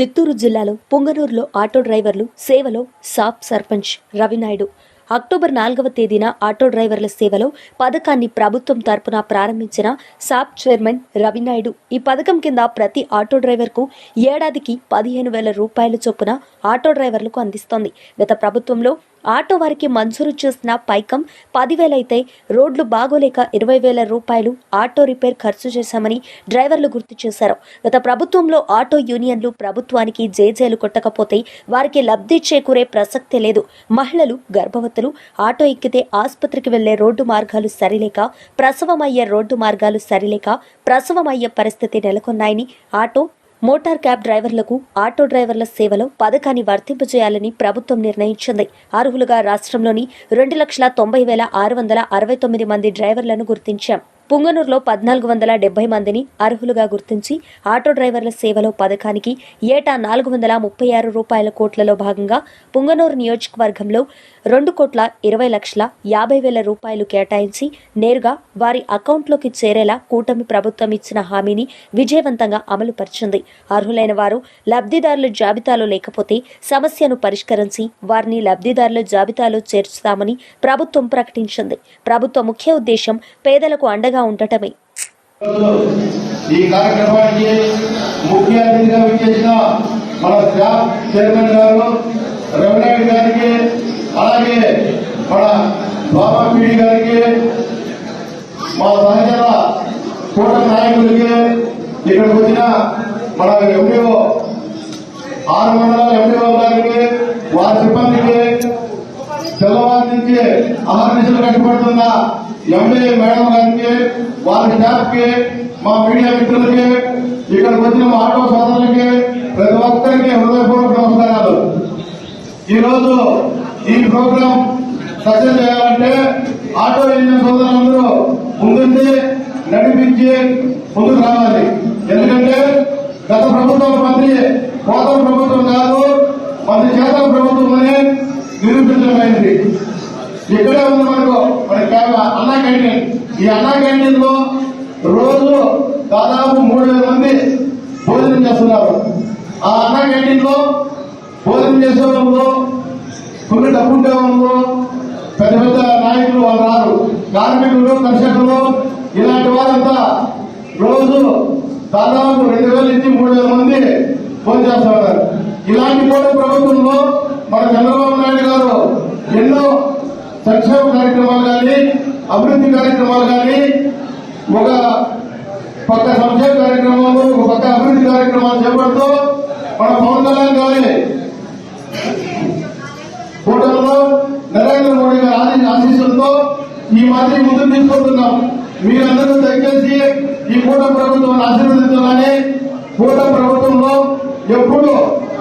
చిత్తూరు జిల్లాలో పుంగనూరులో ఆటో డ్రైవర్లు సేవలో సాప్ సర్పంచ్ రవినాయుడు. అక్టోబర్ నాలుగవ తేదీన ఆటో డ్రైవర్ల సేవలో పథకాన్ని ప్రభుత్వం తరపున ప్రారంభించిన సాప్ చైర్మన్ రవినాయుడు. ఈ పథకం కింద ప్రతి ఆటో డ్రైవర్కు ఏడాదికి పదిహేను వేల రూపాయల చొప్పున ఆటో డ్రైవర్లకు అందిస్తోంది. గత ప్రభుత్వంలో ఆటో వారికి మంజూరు చేసిన పైకం పదివేలైతే రోడ్లు బాగోలేక ఇరవై వేల రూపాయలు ఆటో రిపేర్ ఖర్చు చేశామని డ్రైవర్లు గుర్తు చేశారు. గత ప్రభుత్వంలో ఆటో యూనియన్లు ప్రభుత్వానికి జేజేలు కొట్టకపోతే వారికి లబ్ధి చేకూరే ప్రసక్తే లేదు. మహిళలు గర్భవతులు ఆటో ఎక్కితే ఆసుపత్రికి వెళ్ళే రోడ్డు మార్గాలు సరిలేక ప్రసవమయ్యే రోడ్డు మార్గాలు సరిలేక ప్రసవమయ్యే పరిస్థితి నెలకొన్నాయని ఆటో మోటార్ క్యాబ్ డ్రైవర్లకు ఆటో డ్రైవర్ల సేవలో పథకాన్ని వర్తింపజేయాలని ప్రభుత్వం నిర్ణయించింది. అర్హులుగా రాష్ట్రంలోని రెండు లక్షల తొంభై వేల ఆరు వందల అరవై తొమ్మిది మంది డ్రైవర్లను గుర్తించాం. పుంగనూరులో పద్నాలుగు వందల డెబ్బై మందిని అర్హులుగా గుర్తించి ఆటో డ్రైవర్ల సేవలో పథకానికి ఏటా నాలుగు వందల ముప్పై ఆరు రూపాయల కోట్లలో భాగంగా పుంగనూరు నియోజకవర్గంలో రెండు కోట్ల ఇరవై లక్షల యాభై వేల రూపాయలు కేటాయించి నేరుగా వారి అకౌంట్లోకి చేరేలా కూటమి ప్రభుత్వం ఇచ్చిన హామీని విజయవంతంగా అమలు పరిచింది అర్హులైన వారు లబ్ధిదారుల జాబితాలో లేకపోతే సమస్యను పరిష్కరించి వారిని లబ్ధిదారుల జాబితాలో చేర్చుతామని ప్రభుత్వం ప్రకటించింది. ప్రభుత్వ ముఖ్య ఉద్దేశం పేదలకు అండగా ఉండటమే. ఈ కార్యక్రమానికి ముఖ్య అతిథిగా విచ్చేసిన మన స్టాఫ్ చైర్మన్ గారు రవినాయుడు గారికి అలాగే మన బాబా పీడి గారికి మా సహచర కూటమి నాయకులకి ఇక్కడికి వచ్చిన మన ఎంపీఓ ఆరు మండలాల ఎంపీఓ గారికి వారి సిబ్బందికి తెల్లవారి నుంచి ఆహార కట్టుబడుతున్న ఎమ్మెల్యే మేడం గారికి వారి స్టాఫ్కి మా మీడియా మిత్రులకి ఇక్కడికి వచ్చిన మా ఆటో సోదరులకి ప్రతి ఒక్కరికి హృదయపూర్వక నమస్కారాలు. ఈరోజు ఈ ప్రోగ్రాం సక్సెస్ చేయాలంటే ఆటో ఇంజిన్ సోదరులందరూ ముందుండి నడిపించి ముందుకు రావాలి. ఎందుకంటే గత ప్రభుత్వం మంత్రి కోత ప్రభుత్వం కాదు మంత్రి చేత ప్రభుత్వం అని నిరూపించడమైంది ఇక్కడే ఉంది మనకు మన క్యాబ్ అన్నా క్యాంటీన్. ఈ అన్నా క్యాంటీన్లో రోజు దాదాపు మూడు వేల మంది భోజనం చేస్తున్నారు. ఆ అన్నా క్యాంటీన్లో భోజనం చేసే వాళ్ళు కొన్ని డబ్బు ఉండే. పెద్ద పెద్ద నాయకులు వాళ్ళు రారు. కార్మికులు కర్షకులు ఇలాంటి వారంతా రోజు దాదాపు రెండు వేల నుంచి మూడు వేల మంది ఫోన్ చేస్తున్నారు ఇలాంటి కూడా ప్రభుత్వంలో మన చంద్రబాబు నాయుడు గారు ఎన్నో సంక్షేమ కార్యక్రమాలు కానీ అభివృద్ధి కార్యక్రమాలు కానీ ఒక పక్క సంక్షేమ కార్యక్రమాలు ఒక పక్క అభివృద్ధి కార్యక్రమాలు చేపడుతూ మన పవన్ కళ్యాణ్ గారి కూటమిలో నరేంద్ర మోడీ గారి ఆశీస్సులతో ఈ మాదిరి ముందుకు తీసుకుంటున్నాం మీరందరూ దయచేసి ఈ కూట ప్రభుత్వాన్ని ఆశీర్వదించాలని కూట ప్రభుత్వంలో ఎప్పుడు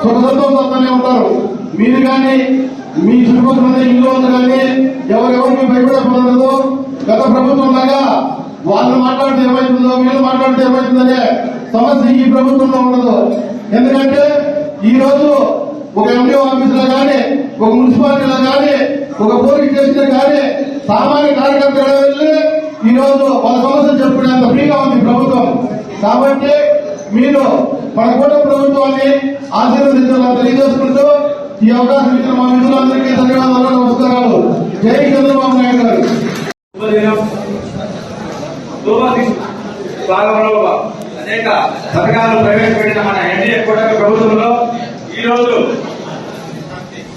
సుఖ సంతోషాలతోనే ఉంటారు. మీరు కానీ మీ చుట్టుపక్కల ఉన్న ఇల్లు వాళ్ళు కానీ ఎవరెవరికి భయపడకూడదు గత ప్రభుత్వం లాగా వాళ్ళు మాట్లాడితే ఏమవుతుందో వీళ్ళు మాట్లాడితే ఏమవుతుందనే సమస్య ఈ ప్రభుత్వంలో ఉండదు. ఎందుకంటే ఈ రోజు ఒక ఎండిఓ ఆఫీసులో కానీ ఒక మున్సిపాలిటీలో కానీ ఒక పోలీస్ స్టేషన్ కానీ సామాన్య కార్యకర్తలు వెళ్ళి ఈరోజు రోజు వాళ్ళ సమస్యలు చెప్పుకునేంత ఫ్రీగా ఉంది ప్రభుత్వం. కాబట్టి మీరు మన కూడా ప్రభుత్వాన్ని ఆశీర్వదించాలని తెలియజేసుకుంటూ ఈ అవకాశం ఇచ్చిన మా మిత్రులందరికీ ధన్యవాదాలు నమస్కారాలు. జై చంద్రబాబు నాయుడు గారు. అనేక పథకాలు ప్రవేశపెట్టిన మన ఎన్డీఏ కూడా ప్రభుత్వంలో ఈ రోజు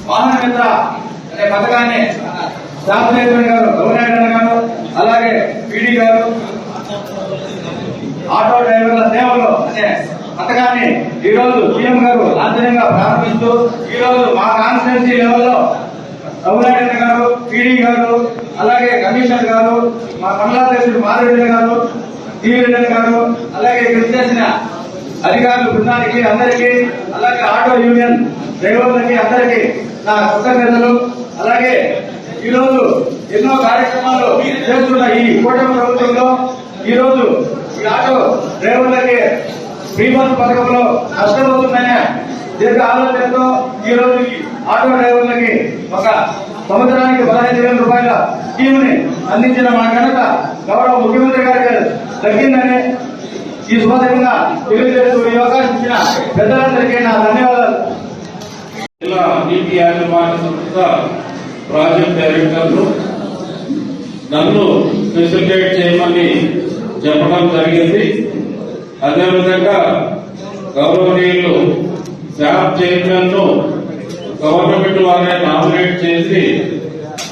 వాహన మిత్ర అనే పథకాన్ని శాస్త్రేశ్వరి గారు గౌరవ గారు అలాగే పీడీ గారు ఆటో డ్రైవర్ల సేవలు అనే పథకాన్ని ఈ రోజు సీఎం గారు లాంఛనంగా ప్రారంభిస్తూ ఈ రోజు మా కాన్స్టిట్యున్సీ లెవెల్లో రఘునారాయణ గారు పీడీ గారు అలాగే కమిషనర్ గారు మా మండలాధ్యక్షుడు మారెడ్డి గారు టీవీ గారు అలాగే ఇక్కడ చేసిన అధికారులు బృందానికి అందరికీ అలాగే ఆటో యూనియన్ డ్రైవర్లకి అందరికీ నా కృతజ్ఞతలు. అలాగే ఈ రోజు ఎన్నో కార్యక్రమాలు చేస్తున్న ఈ కూటమి ప్రభుత్వంలో ఈరోజు ఈ ఆటో డ్రైవర్లకి ఫ్రీ బస్ పథకంలో నష్టపోతుందనే దీర్ఘ ఆలోచనతో ఈ ఆటో డ్రైవర్లకి ఒక సంవత్సరానికి పదహైదు వేల రూపాయల స్కీమ్ని అందించిన మా ఘనత గౌరవ ముఖ్యమంత్రి గారికి దక్కిందని ఈ శుభదినంగా తెలియజేస్తూ ఈ అవకాశం ఇచ్చిన పెద్దలందరికీ నా ధన్యవాదాలు. జిల్లా నీటి యాజమాన్య సంస్థ ప్రాజెక్ట్ డైరెక్టర్లు నన్ను ఫెసిలిటేట్ చేయమని చెప్పడం జరిగింది. అదేవిధంగా గౌరవనీయులు శాప్ చైర్మన్ను గవర్నమెంట్ వారే నామినేట్ చేసి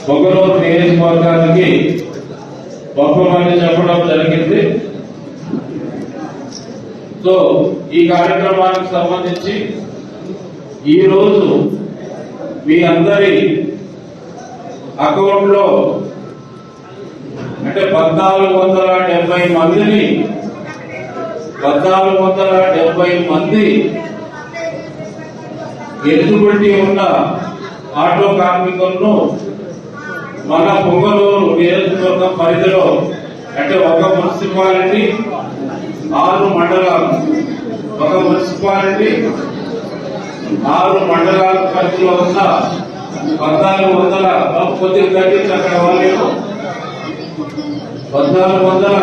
పొగలూరు నియోజకవర్గానికి పంపమని చెప్పడం జరిగింది. సో ఈ కార్యక్రమానికి సంబంధించి ఈ రోజు మీ అందరి అకౌంట్లో అంటే పద్నాలుగు వందల డెబ్బై మందిని పద్నాలుగు వందల డెబ్బై మంది ఎలిజిబిలిటీ ఉన్న ఆటో కార్మికులను మన పొంగలూరు నియోజకవర్గం పరిధిలో అంటే ఒక మున్సిపాలిటీ ఆరు మండలాలు. ఒక మున్సిపాలిటీ ఆరు మండలాల పరిధిలో ఉన్న పద్నాలుగు వందల కొద్ది తగ్గించి అక్కడ వాళ్ళు పద్నాలుగు వందల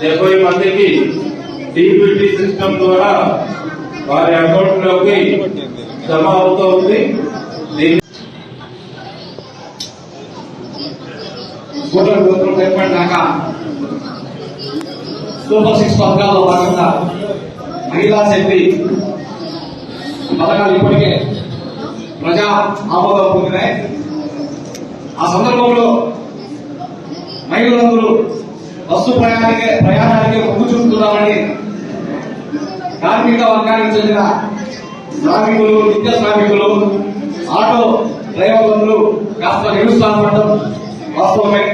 డెబ్బై మందికి డిబిటీ సిస్టమ్ ద్వారా వారి అకౌంట్లోకి జమ అవుతోంది. దీని కూటమి ప్రభుత్వం ఏర్పడినాక సూపర్ సిక్స్ పథకాల్లో భాగంగా మహిళా శక్తి పథకాలు ఇప్పటికే ప్రజా ఆమోదం పొందినాయి. ఆ సందర్భంలో మహిళలందరూ బస్సు ప్రయాణానికి ప్రయాణానికి మొగ్గు చూపుతున్నామని కార్మిక వర్గానికి చెందిన శ్రామికులు నిత్య శ్రామికులు ఆటో డ్రైవర్లందరూ కాస్త నిరుత్సాహపడటం వాస్తవమే.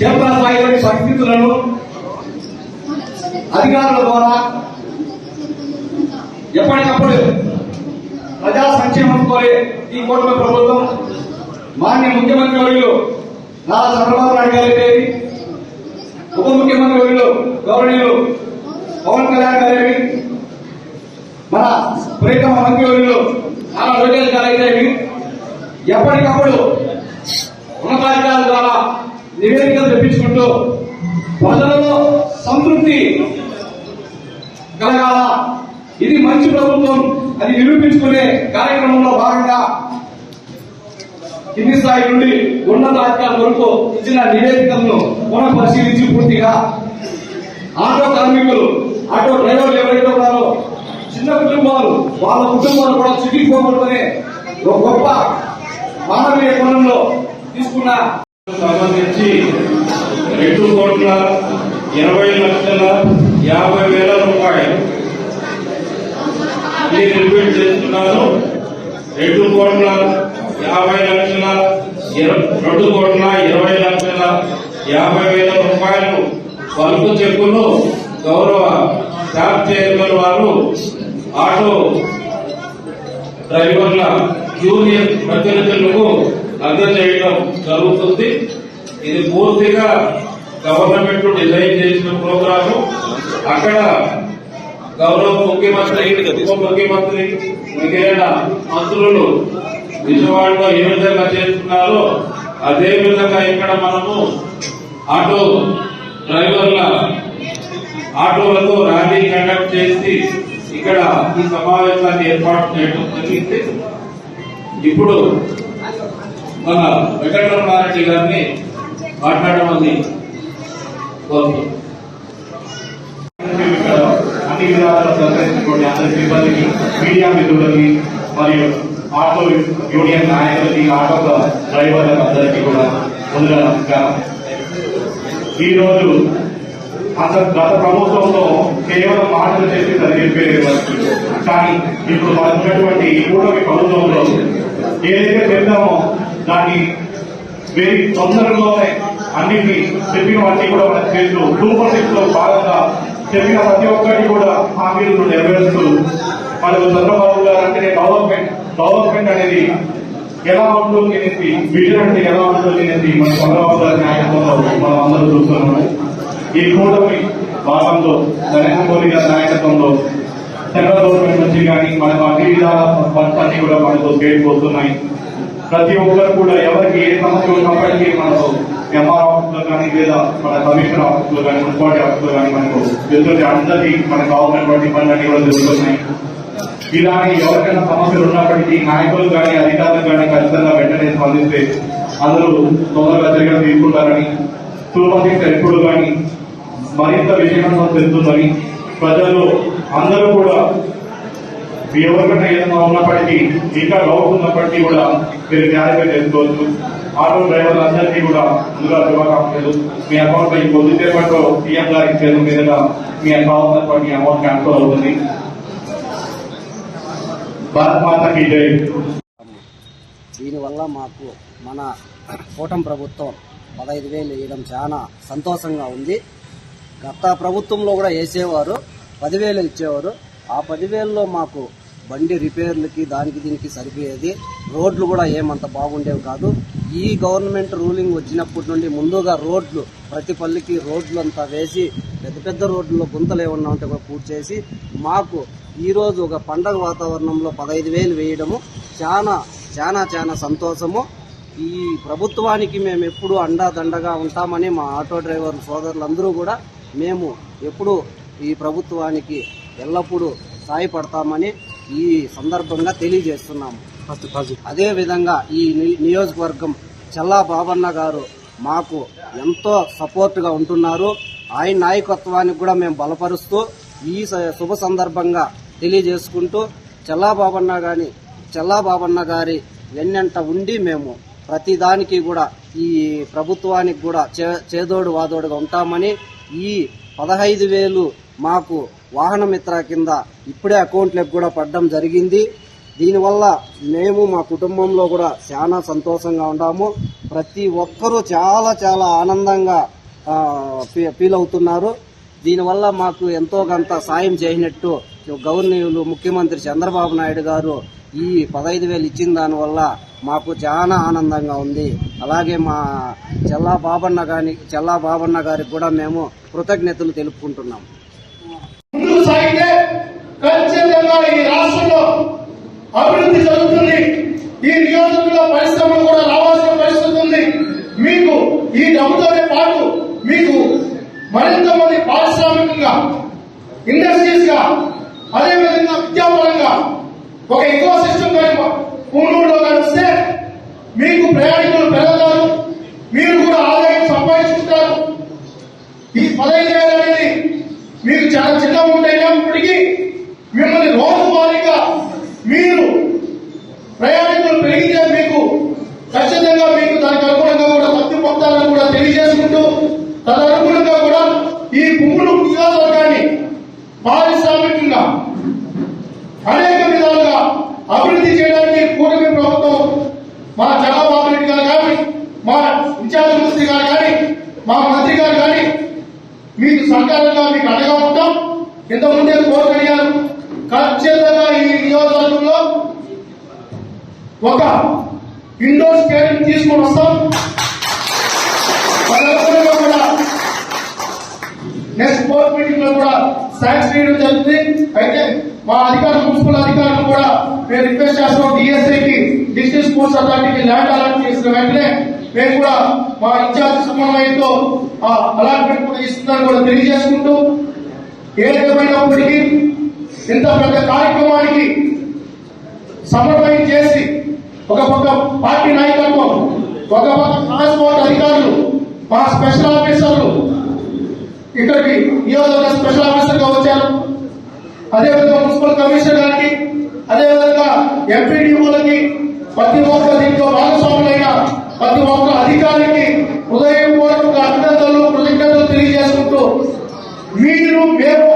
క్షేత్రస్థాయిలోని పరిస్థితులను అధికారుల ద్వారా ఎప్పటికప్పుడు ప్రజా సంక్షేమం కోరే ఈ కూటమి ప్రభుత్వం మాన్య ముఖ్యమంత్రి వర్యులు నారా చంద్రబాబు నాయుడు గారి దేవి ఉప ముఖ్యమంత్రి వర్యులు గౌరవనీయులు పవన్ కళ్యాణ్ గారేవి మన ప్రియతమ మంత్రి వర్యులు నారా లోకేష్ గారు ఎప్పటికప్పుడు ప్రజలలో సంతృప్తి కలగాల. ఇది మంచి ప్రభుత్వం అది నిరూపించుకునే కార్యక్రమంలో భాగంగా కింది స్థాయి నుండి ఉన్నత అధికారుల వరకు ఇచ్చిన నివేదికలను పునః పరిశీలించి పూర్తిగా ఆటో కార్మికులు ఆటో డ్రైవర్లు ఎవరైతే ఉన్నారో చిన్న కుటుంబాలు వాళ్ళ కుటుంబాలు కూడా చిక్కిపోకూడదనే ఒక గొప్ప మానవీయ కోణంలో తీసుకున్న సంబంధించి రెండు కోట్ల ఇరవై లక్షల యాభై వేల రూపాయలు నేను రిపీట్ చేస్తున్నాను. రెండు కోట్ల యాభై లక్షల రెండు కోట్ల ఇరవై లక్షల యాభై వేల రూపాయలు బల్క్ చెక్కులు గౌరవ స్టాఫ్ చైర్మన్ వారు ఆటో డ్రైవర్ల యూనియన్ ప్రతినిధులకు అందజేయడం జరుగుతుంది. ఇది పూర్తిగా గవర్నమెంట్ డిజైన్ చేసిన ప్రోగ్రాము. అక్కడ గౌరవ ముఖ్యమంత్రి ఉప ముఖ్యమంత్రి మిగిలిన మంత్రులు విజయవాడలో ఏ విధంగా చేస్తున్నారో అదే విధంగా ఇక్కడ మనము ఆటో డ్రైవర్ల ఆటోలతో ర్యాలీ కండక్ట్ చేసి ఇక్కడ ఈ సమావేశాన్ని ఏర్పాటు చేయడం జరిగింది. ఇప్పుడు మన వెంకటరమారెడ్డి గారిని మాట్లాడమని కోరుతున్నాం అన్ని విధాలుగా సహకరించినటువంటి అందరి సిబ్బందికి మీడియా మిత్రులకి మరియు ఆటో యూనియన్ నాయకులకి ఆటో డ్రైవర్లకు అందరికీ కూడా ముందుగా నమస్కారం. ఈరోజు అసలు గత ప్రభుత్వంలో కేవలం మాటలు చేసి జరిగిపోయేది కానీ ఇప్పుడు మనకు ఉన్నటువంటి కూటమి ప్రభుత్వంలో ఏదైతే చెప్తామో దాన్ని వెరీ తొందరలోనే అన్నింటినీ చెప్పినవన్నీ కూడా మన చేస్తూ సూపర్ సిక్స్లో భాగంగా చెప్పిన ప్రతి ఒక్కటి కూడా హామీలను నెరవేరుస్తూ మనకు చంద్రబాబు గారు అంటే డెవలప్మెంట్ డెవలప్మెంట్ అనేది ఎలా ఉంటుంది అనేది విజన్ అంటే ఎలా ఉంటుంది అనేది మన చంద్రబాబు గారి నాయకత్వంలో మనం అందరూ చూస్తున్నాము ఈ కూటమి భాగంలో నరేంద్ర మోడీ గారి నాయకత్వంలో సెంట్రల్ గవర్నమెంట్ నుంచి కానీ మనకు అన్ని విధాల ఫండ్స్ అన్ని కూడా మనకు స్టేట్ పోతున్నాయి ప్రతి ఒక్కరు కూడా ఎవరికి ఏ సమస్య ఉన్నప్పటికీ మనకు ఎంఆర్ ఆఫీస్లో కానీ లేదా మన కమిషనర్ ఆఫీసులో కానీ మున్సిపాలిటీ ఆఫీసులో కానీ మనకు తెలుస్తుంది. అందరికీ మనకు కావాల్సినటువంటి ఇబ్బందులన్నీ కూడా జరుగుతున్నాయి ఇలాంటి ఎవరికైనా సమస్యలు ఉన్నప్పటికీ నాయకులు కానీ అధికారులు కానీ ఖచ్చితంగా వెంటనే స్పందిస్తే అందరూ తొందరగా చర్యలు తీసుకుంటారని సులభంగా ఎప్పుడు కానీ మరింత విజయవంతం చెందుతుందని ప్రజలు అందరూ కూడా ఎవరికైనా ఏదైనా ఉన్నప్పటికీ ఇంకా డౌట్ ఉన్నప్పటికీ కూడా మీరు క్లారిఫై చేసుకోవచ్చు ఆటో డ్రైవర్లు అందరికీ కూడా ముందుగా శుభాకాంక్షలు. మీ అకౌంట్లో ఈ కొద్దిసేపట్లో సీఎం గారి చేతుల మీదుగా మీ కావాల్సినటువంటి అమౌంట్ ట్రాన్స్ఫర్ అవుతుంది. భారత్ మాతకి జై. దీనివల్ల మాకు మన కూటమి ప్రభుత్వం పదహైదు వేలు వేయడం చాలా సంతోషంగా ఉంది. గత ప్రభుత్వంలో కూడా వేసేవారు పదివేలు ఇచ్చేవారు. ఆ పదివేలలో మాకు బండి రిపేర్లకి దానికి దీనికి సరిపోయేది. రోడ్లు కూడా ఏమంత బాగుండేవి కాదు. ఈ గవర్నమెంట్ రూలింగ్ వచ్చినప్పటి నుండి ముందుగా రోడ్లు ప్రతి పల్లికి రోడ్లు అంతా వేసి పెద్ద పెద్ద రోడ్లలో గుంతలు ఏమన్నా ఉంటే కూడా పూర్తి చేసి మాకు ఈరోజు ఒక పండగ వాతావరణంలో పదహైదు వేలు వేయడము చాలా చాలా చాలా సంతోషము. ఈ ప్రభుత్వానికి మేము ఎప్పుడు అండాదండగా ఉంటామని మా ఆటో డ్రైవర్ సోదరులందరూ కూడా మేము ఎప్పుడు ఈ ప్రభుత్వానికి ఎల్లప్పుడూ సాయపడతామని ఈ సందర్భంగా తెలియజేస్తున్నాము. అదే విధంగా ఈ నియోజకవర్గం చల్లా బాబన్న గారు మాకు ఎంతో సపోర్ట్గా ఉంటున్నారు. ఆయన నాయకత్వానికి కూడా మేము బలపరుస్తూ ఈ శుభ సందర్భంగా తెలియజేసుకుంటూ చల్లా బాబన్న గాని చల్లా బాబన్న గారి వెన్నెంట ఉండి మేము ప్రతి దానికి కూడా ఈ ప్రభుత్వానికి కూడా చే- చేదోడు వాదోడుగా ఉంటామని ఈ పదహైదు వేలు మాకు వాహన మిత్ర కింద ఇప్పుడే అకౌంట్లకు కూడా పడడం జరిగింది. దీనివల్ల మేము మా కుటుంబంలో కూడా చాలా సంతోషంగా ఉన్నాము. ప్రతి ఒక్కరూ చాలా చాలా ఆనందంగా ఫీ- ఫీల్ అవుతున్నారు. దీనివల్ల మాకు ఎంతో కొంత సాయం చేసినట్టు గవర్నీయులు ముఖ్యమంత్రి చంద్రబాబు నాయుడు గారు ఈ పదహైదు వేలు ఇచ్చిన దానివల్ల మాకు చాలా ఆనందంగా ఉంది. అలాగే మా చెల్లా బాబన్న గారి చెల్లా బాబన్న గారికి కూడా మేము కృతజ్ఞతలు తెలుపుకుంటున్నాం. అయితే ఖచ్చితంగా ఈ రాష్ట్రంలో అభివృద్ధి జరుగుతుంది. ఈ నియోజకవర్గంలో పరిశ్రమలు కూడా రావాల్సిన పరిస్థితి ఉంది. మీకు ఈ డబ్బుతోనే పాటు మీకు మరింత మంది పారిశ్రామికంగా ఇండస్ట్రీస్గా అదేవిధంగా విద్యాపరంగా ఒక ఎకో సిస్టమ్ కానీ పూనూరులో కలిస్తే మీకు ప్రయాణికులు పెరుగుతారు మీరు కూడా ఆదాయం సంపాదించుకుంటారు. ఈ పదహైదు వేల అనేది మీరు చాలా చిన్న ఉండేటప్పటికీ మిమ్మల్ని రోజువారీగా మీరు ప్రయాణ పెరిగితే మీకు ఖచ్చితంగా మీకు దానికి అనుగుణంగా కూడా లబ్ధి పొందాలని కూడా తెలియజేసుకుంటూ తదనుగుణంగా కూడా ఈ భూములు నియోజకవర్గాన్ని పారిశ్రామికంగా అనేక విధాలుగా అభివృద్ధి చేయడానికి కూటమి ప్రభుత్వం మా చంద్రబాబు రెడ్డి గారు కానీ మా ఇన్ఛార్జ్ మంత్రి గారు కానీ మా మంత్రి గారు కానీ మీకు సహకారంగా మీకు అండగా ఉంటాం ఇంత ముందే కోరుకడిగారు ఖచ్చితంగా ఈ నియోజకవర్గంలో ఒక ఇండోర్ స్టేడియం తీసుకొని వస్తాం. కూడా నెక్స్ట్ బోర్డ్ మీటింగ్లో కూడా శాంక్షన్ చేయడం జరుగుతుంది. అయితే మా అధికారులు మున్సిపల్ అధికారులు కూడా మేము రిక్వెస్ట్ చేస్తున్నాం డిఎస్ఐకి డిస్ట్రిక్ట్ స్పోర్ట్స్ అథారిటీకి ల్యాండ్ అలాట్ చేసిన వెంటనే మేము కూడా మా ఇన్ఛార్జ్ సమన్వయంతో ఆ అలాట్మెంట్ కూడా ఇస్తుందని కూడా తెలియజేసుకుంటూ ఏ రకమైనప్పటికీ ఇంత పెద్ద కార్యక్రమానికి సమన్వయం చేసి ఒక పక్క పార్టీ నాయకత్వం ఒక పక్క ట్రాన్స్పోర్ట్ అధికారులు మా స్పెషల్ ఆఫీసర్లు. ఇక్కడికి నియోజకవర్గ స్పెషల్ ఆఫీసర్గా వచ్చారు. అదేవిధంగా మున్సిపల్ కమిషనర్ గారికి అదేవిధంగా ఎంపీడీఓలకి ప్రతి ఒక్క దీంట్లో భాగస్వాములైన ప్రతి ఒక్క అధికారికి హృదయపూర్వక అభినందనలు కృతజ్ఞతలు తెలియజేసుకుంటూ మీరు మేము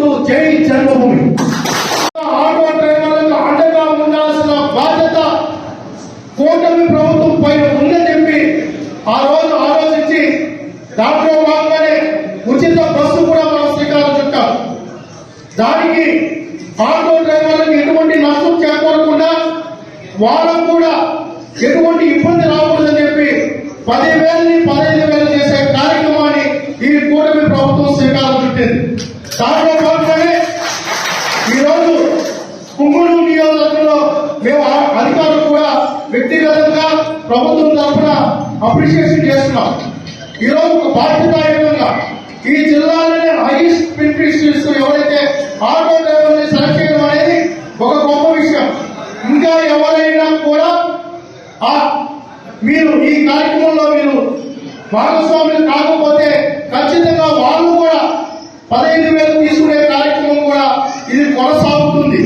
తెలియజేసుకుంటూ జై జన్మభూమి. ఆటో డ్రైవర్లకు అండగా ఉండాల్సిన బాధ్యత కూటమి ప్రభుత్వం పైన ఉందని చెప్పి ఆ రోజు ఆలోచించి దాంట్లో భాగంగానే ఉచిత బస్సు కూడా మనం శ్రీకారం చుట్టాం దానికి ఆటో డ్రైవర్లకు ఎటువంటి నష్టం చేకూరకుండా వాళ్ళకు కూడా ఎటువంటి ఇబ్బంది రాకూడదని చెప్పి పదివేలని పదహైదు వేలు చేసే కార్యక్రమాన్ని ఈ కూటమి ప్రభుత్వం శ్రీకారం చుట్టింది దాంట్లో భాగంగానే ఈరోజు కుమ్మూరు నియోజకవర్గంలో మేము ఆ- అధికారులు కూడా వ్యక్తిగతంగా ప్రభుత్వం తరఫున అప్రిషియేషన్ చేస్తున్నాం. ఈరోజు ఒక బాధ్యతాయుతంగా ఈ జిల్లాలోనే హైయెస్ట్ బెనిఫిట్స్ ఎవరైతే ఆటో డ్రైవర్ని సెలెక్ట్ చేయడం అనేది ఒక గొప్ప విషయం. ఇంకా ఎవరైనా కూడా మీరు ఈ కార్యక్రమంలో మీరు భాగస్వాములు కాకపోతే ఖచ్చితంగా వాళ్ళు కూడా పదహైదు వేలు తీసుకునే కార్యక్రమం కూడా ఇది కొనసాగుతుంది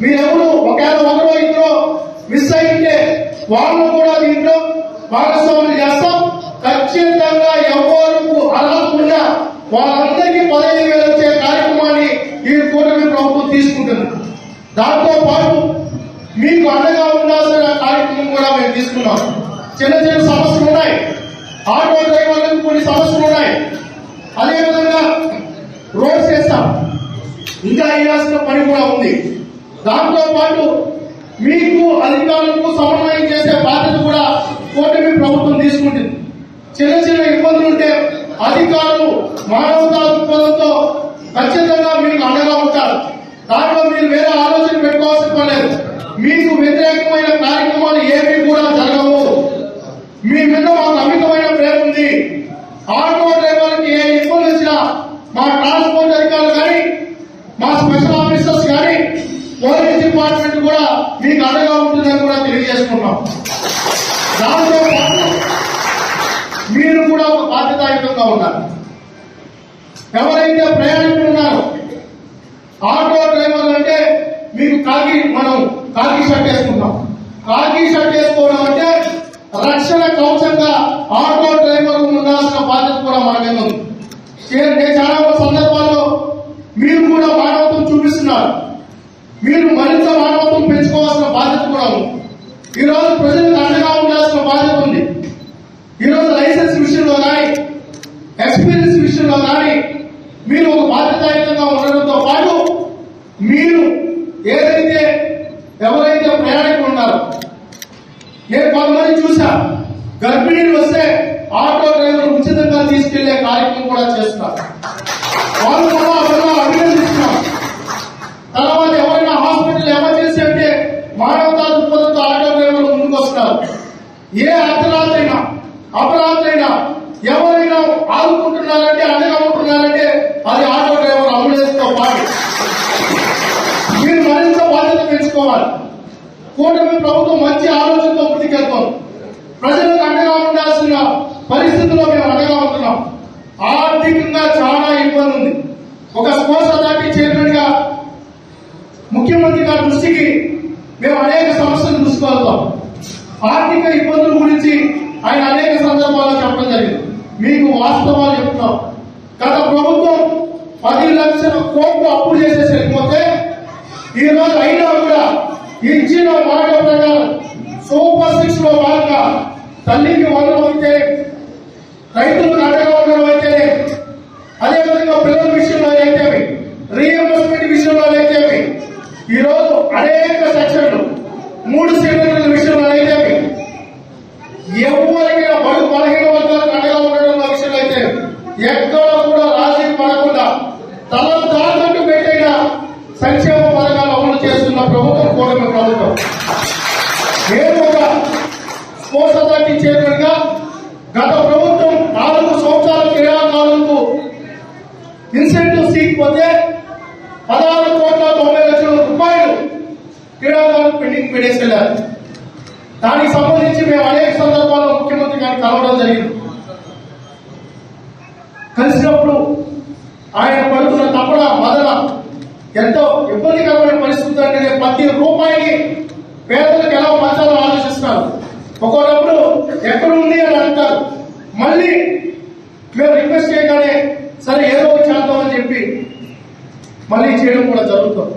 మీరెవరు ఒకవేళ ఒకరో ఇద్దరు మిస్ అయితే వాళ్ళు కూడా దీంట్లో భాగస్వాములు చేస్తాం. ఖచ్చితంగా ఎవరు అర్హత వాళ్ళందరికీ పదహైదు వేలు వచ్చే కార్యక్రమాన్ని ఈ కూటమి ప్రభుత్వం తీసుకుంటుంది. దాంతో పాటు మీకు అండగా ఉండాల్సిన కార్యక్రమం కూడా మేము తీసుకున్నాం. చిన్న చిన్న సమస్యలు ఉన్నాయి. ఆటో డ్రైవర్లకు కొన్ని సమస్యలు ఉన్నాయి. అదేవిధంగా రోడ్స్ వేస్తాం ఇంకా వేయాల్సిన పని కూడా ఉంది. దాంతో పాటు మీకు అధికారులకు సమన్వయం చేసే బాధ్యత కూడా కూటమి ప్రభుత్వం తీసుకుంటుంది. చిన్న చిన్న ఇబ్బందులు ఉంటే అధికారులు మానవతా దృక్పథంతో ఖచ్చితంగా మీకు అండగా ఉంటారు. దాంట్లో మీరు వేరే ఆలోచన పెట్టుకోవాల్సిన పని లేదు. మీకు వ్యతిరేకమైన కార్యక్రమాలు ఏమీ కూడా జరగవు. మీ మీద మాకు అమితమైన ప్రేమ ఉంది. ఆటో డ్రైవర్కి ఏ ఇబ్బంది వచ్చినా మా ట్రాన్స్పోర్ట్ అధికారులు కానీ మా స్పెషల్ ఆఫీసర్స్ కానీ పోలీస్ డిపార్ట్మెంట్ కూడా మీకు అండగా ఉంటుందని కూడా తెలియజేసుకున్నాం దాంతో పాటు మీరు కూడా ఒక బాధ్యతాయుతంగా ఉన్నారు. ఎవరైతే ప్రయాణికులు ఉన్నారో ఆటో డ్రైవర్లు అంటే మీకు కాకి మనం కాకి షర్ట్ వేసుకుంటాం. కాకి షర్ట్ వేసుకోవడం అంటే రక్షణ కవచంగా ఆటో డ్రైవర్ ఉండాల్సిన బాధ్యత కూడా మన మీద ఉంది నేను చాలా సందర్భాల్లో మీరు కూడా మానవత్వం చూపిస్తున్నారు. మీరు మరింత మానవ పెంచుకోవాల్సిన బాధ్యత కూడా ఉంది ఈ రోజు ప్రజలకు అండగా ఉండాల్సిన బాధ్యత ఉంది ఈ రోజు లైసెన్స్ విషయంలో కానీ ఎక్స్పీరియన్స్ విషయంలో కానీ మీరు ఒక బాధ్యతాయుతంగా ఉండడంతో పాటు మీరు ఏదైతే ఎవరైతే ప్రయాణికులు ఉన్నారో నేను కొంతమంది చూసా గర్భిణీలు వస్తే ఆటో డ్రైవర్ ఉచితంగా తీసుకెళ్ళే కార్యక్రమం కూడా చేస్తున్నారు వాళ్ళు కూడా అసలు అభినందిస్తున్నాం తర్వాత ఎవరైనా హాస్పిటల్ ఎమర్జెన్సీ అంటే మానవతా దృక్పథంతో ఆటో డ్రైవర్లు ముందుకు వస్తారు ఏ అర్ధరాత్రైనా అపరాధులైనా ఎవరైనా ఆదుకుంటున్నారంటే అండగా ఉంటున్నారంటే అది ఆటో డ్రైవర్ అంబులెన్స్ పాటు. మీరు మరింత బాధ్యత పెంచుకోవాలి. కూటమి ప్రభుత్వం మంచి ఆలోచనతో ముందుకెళ్తాం ప్రజలకు అండగా ఉండాల్సిన పరిస్థితుల్లో మేము అండగా ఉంటున్నాం. ఆర్థికంగా చాలా ఇబ్బంది ఉంది. ఒక స్పోర్ట్స్ అథారిటీ చైర్మన్గా ముఖ్యమంత్రి గారి దృష్టికి మేము అనేక సమస్యలు తీసుకెళ్తాం ఆర్థిక ఇబ్బందుల గురించి ఆయన అనేక సందర్భాల్లో చెప్పడం జరిగింది. మీకు వాస్తవాలు చెప్తున్నాం. గత ప్రభుత్వం పది లక్షల కోట్లు అప్పు చేసేసి వెళ్ళిపోతే ఈ రోజు అయినా కూడా ఇచ్చిన మాట ప్రకారం సూపర్ సిక్స్లో భాగంగా తల్లికి వందనం అయితే రైతులకు అండగా ఉండడం అయితేనే అదేవిధంగా పిల్లల విషయంలో అయితే రీఎంబర్స్మెంట్ విషయంలో అయితే ఈరోజు అనేక సెక్షన్లు మూడు సెక్షన్లు విషయంలో అయితే ఎవరికైనా బడు బలహీన వర్గాలకు అండగా ఉండడం విషయంలో అయితే ఎక్కడ కూడా రాజీ పడకుండా తల తాకట్టు పెట్టైన సంక్షేమ పథకాలు అమలు చేస్తున్న ప్రభుత్వం కూటమి ప్రభుత్వం. నేను ఒక స్పోర్ట్స్ అథారిటీ చైర్మన్గా గత ప్రభుత్వం నాలుగు సంవత్సరాల క్రీడాకారులకు ఇన్సెంటివ్ సీకపోతే పదహారు కోట్ల తొంభై లక్షల రూపాయలు క్రీడాకారులు పెండింగ్ పెట్టేసుకెళ్ళారు దానికి సంబంధించి మేము అనేక సందర్భాల్లో ముఖ్యమంత్రి గారిని కలవడం జరిగింది. కలిసినప్పుడు ఆయన పడుతున్న తప్పడ మదన ఎంతో ఇబ్బందికరమైన పరిస్థితి అంటే ప్రతి రూపాయిని పేదలకు ఎలా పంచాలో ఆలోచిస్తున్నారు. ఒక్కొక్కప్పుడు ఎక్కడ ఉంది అని అంటారు మళ్ళీ మేము రిక్వెస్ట్ చేయగానే సరే ఏదో ఒకటి చేద్దామని చెప్పి మళ్ళీ చేయడం కూడా జరుగుతుంది.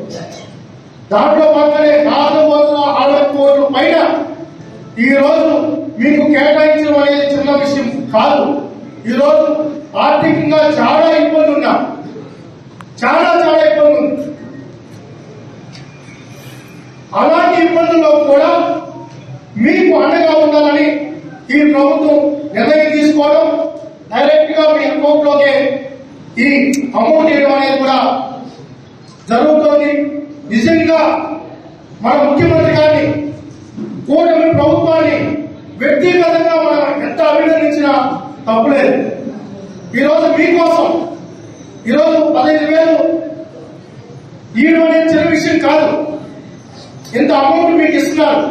దాంట్లో పక్కనే నాలుగు వందల అరవై కోట్ల పైన ఈ రోజు మీకు కేటాయించడం అనేది చిన్న విషయం కాదు. ఈ రోజు ఆర్థికంగా చాలా ఇబ్బంది ఉన్నా. చాలా చాలా ఇబ్బంది ఉంది. అలాంటి ఇబ్బందుల్లో కూడా మీకు అండగా ఉండాలని ఈ ప్రభుత్వం నిర్ణయం తీసుకోవడం డైరెక్ట్గా మీ అకౌంట్లోకి ఈ అమౌంట్ వేయడం అనేది కూడా జరుగుతోంది. నిజంగా మన ముఖ్యమంత్రి గారిని కూటమి ప్రభుత్వం వ్యక్తిగతంగా మనం ఎంత అభినందించినా తప్పులేదు. ఈరోజు మీకోసం ఈరోజు పదహైదు వేలు ఈయన అనేది చిన్న విషయం కాదు. ఎంత అమౌంట్ మీకు ఇస్తున్నారు?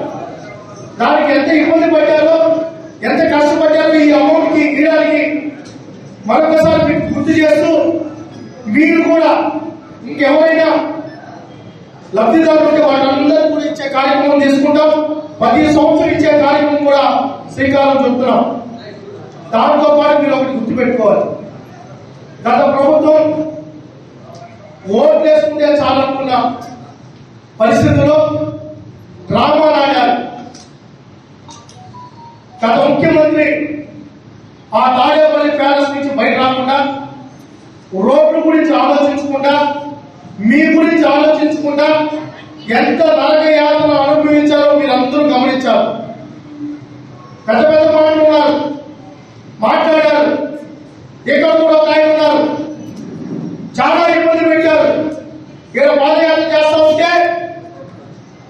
దానికి ఎంత ఇబ్బంది పడ్డారో ఎంత కష్టపడ్డారో ఈ అమౌంట్కి ఇవ్వడానికి మరొకసారి మీకు గుర్తు చేస్తూ మీరు కూడా ఇంకెవరైనా లబ్ధిదారులు వాళ్ళందరూ కూడా ఇచ్చే కార్యక్రమం తీసుకుంటాం. ప్రతి సంవత్సరం ఇచ్చే కార్యక్రమం కూడా శ్రీకారం చుడుతున్నాం. దాంతో పాటు మీరు ఒకటి గుర్తుపెట్టుకోవాలి. గత ప్రభుత్వం ఓట్లు వేసుకుంటే చాలనుకున్న పరిస్థితుల్లో డ్రామాలు ఆడారు గత ముఖ్యమంత్రి ఆ తాడేపల్లి ప్యాలెస్ నుంచి బయట రాకుండా రోడ్ల గురించి ఆలోచించకుండా మీ గురించి ఆలోచించకుండా ఎంత నరక యాతన అనుభవించారో మీరు అందరూ గమనించారు. పెద్ద పెద్ద మాటలు ఉన్నారు మాట్లాడారు ఇక్కడ కూడా ఒక ఆయన ఉన్నారు చాలా ఇబ్బంది పెట్టారు ఇక్కడ పాదయాత్ర చేస్తా ఉంటే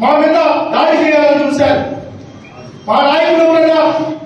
మా మీద దాడి చేయాలని చూశారు మా నాయకులు